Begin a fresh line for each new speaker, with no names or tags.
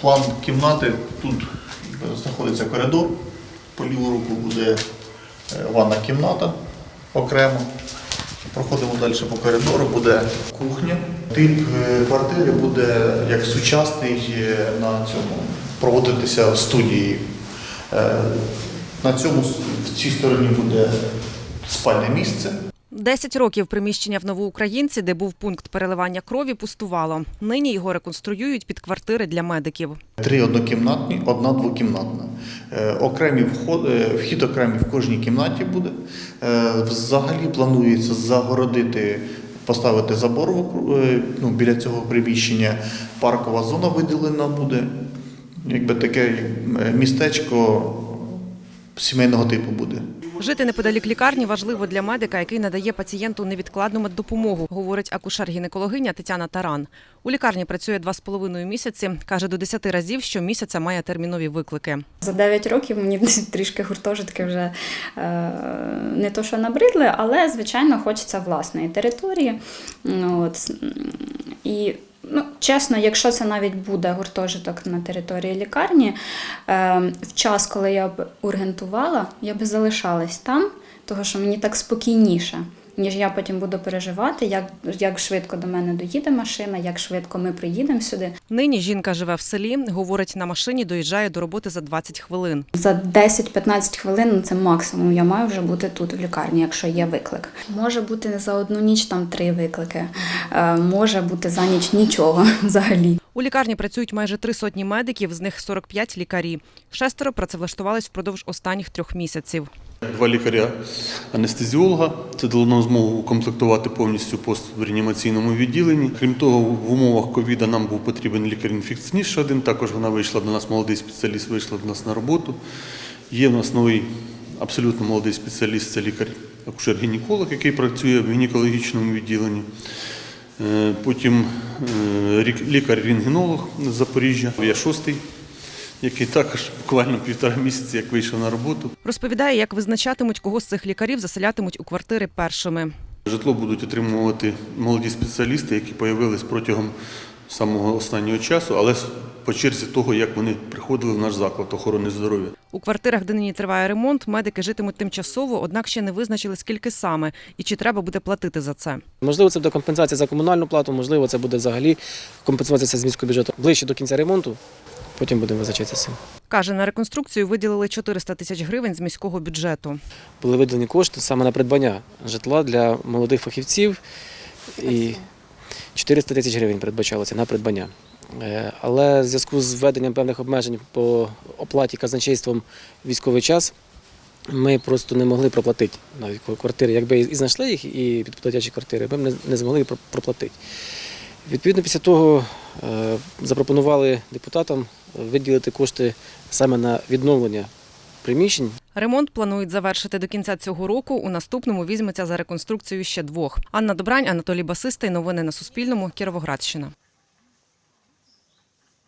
План кімнати тут е, знаходиться коридор. По ліву руку буде е, ванна кімната окремо. Проходимо далі по коридору, буде кухня. Тип е, квартири буде як сучасний на цьому проводитися в студії. На цьому в цій стороні буде спальне місце.
Десять років приміщення в Новоукраїнці, де був пункт переливання крові, пустувало. Нині його реконструюють під квартири для медиків.
Три однокімнатні, одна двокімнатна. Е, Окремі вход, е, вхід окремий в кожній кімнаті буде. Е, Взагалі планується загородити, поставити забор ну, біля цього приміщення. Паркова зона виділена буде. Якби таке містечко сімейного типу буде.
Жити неподалік лікарні важливо для медика, який надає пацієнту невідкладну меддопомогу, говорить акушер-гінекологиня Тетяна Таран. У лікарні працює два з половиною місяці. каже, до 10 разів щомісяця має термінові виклики.
За 9 років мені трішки гуртожитки вже е, не то, що набридли, але, звичайно, хочеться власної території. Ну, От. І, чесно, якщо це навіть буде гуртожиток на території лікарні, е, в час, коли я б ургентувала, я би залишалась там, тому що мені так спокійніше. Ніж я потім буду переживати, як, як швидко до мене доїде машина, як швидко ми приїдемо сюди.
Нині жінка живе в селі, говорить, на машині доїжджає до роботи за 20 хвилин.
За 10-15 хвилин ну, це максимум. Я маю вже бути тут в лікарні, якщо є виклик. Може бути за одну ніч там три виклики, Е, може бути за ніч нічого взагалі.
У лікарні працюють майже три сотні медиків, з них 45 лікарі. Шестеро працевлаштувались впродовж останніх трьох місяців.
Два лікаря анестезіолога. Це дало нам змогу укомплектувати повністю пост в реанімаційному відділенні. Крім того, в умовах ковіда нам був потрібен лікар-інфекціоніст один. Також вона вийшла до нас, молодий спеціаліст вийшла до нас на роботу. Є в нас новий абсолютно молодий спеціаліст, це лікар акушер-гінеколог, який працює в гінекологічному відділенні. Е, Потім е, лікар-рентгенолог з Запоріжжя, я шостий, який також буквально півтора місяці, як вийшов на роботу.
Розповідає, як визначатимуть, кого з цих лікарів заселятимуть у квартири першими.
Житло будуть отримувати молоді спеціалісти, які з'явились протягом самого останнього часу, але по черзі того, як вони приходили в наш заклад охорони здоров'я.
У квартирах, де нині триває ремонт, медики житимуть тимчасово, однак ще не визначили, скільки саме і чи треба буде платити за це.
Можливо, це буде компенсація за комунальну плату, можливо, це буде взагалі компенсація з міського бюджету. Ближче до кінця ремонту, потім будемо визначатися.
Каже, на реконструкцію виділили 400 тисяч гривень з міського бюджету.
Були виділені кошти саме на придбання житла для молодих фахівців і 400 тисяч гривень передбачалося на придбання. Е, Але в зв'язку з введенням певних обмежень по оплаті казначейством військовий час ми просто не могли проплатити навіть квартири. Якби і знайшли їх, і підплатячі квартири, ми б не- змогли проплатити. Відповідно, після того е, запропонували депутатам виділити кошти саме на відновлення приміщень
Ремонт планують завершити до кінця цього року. У наступному візьметься за реконструкцію ще двох. Анна Добрань, Анатолій Басистий. Новини на Суспільному. Кіровоградщина.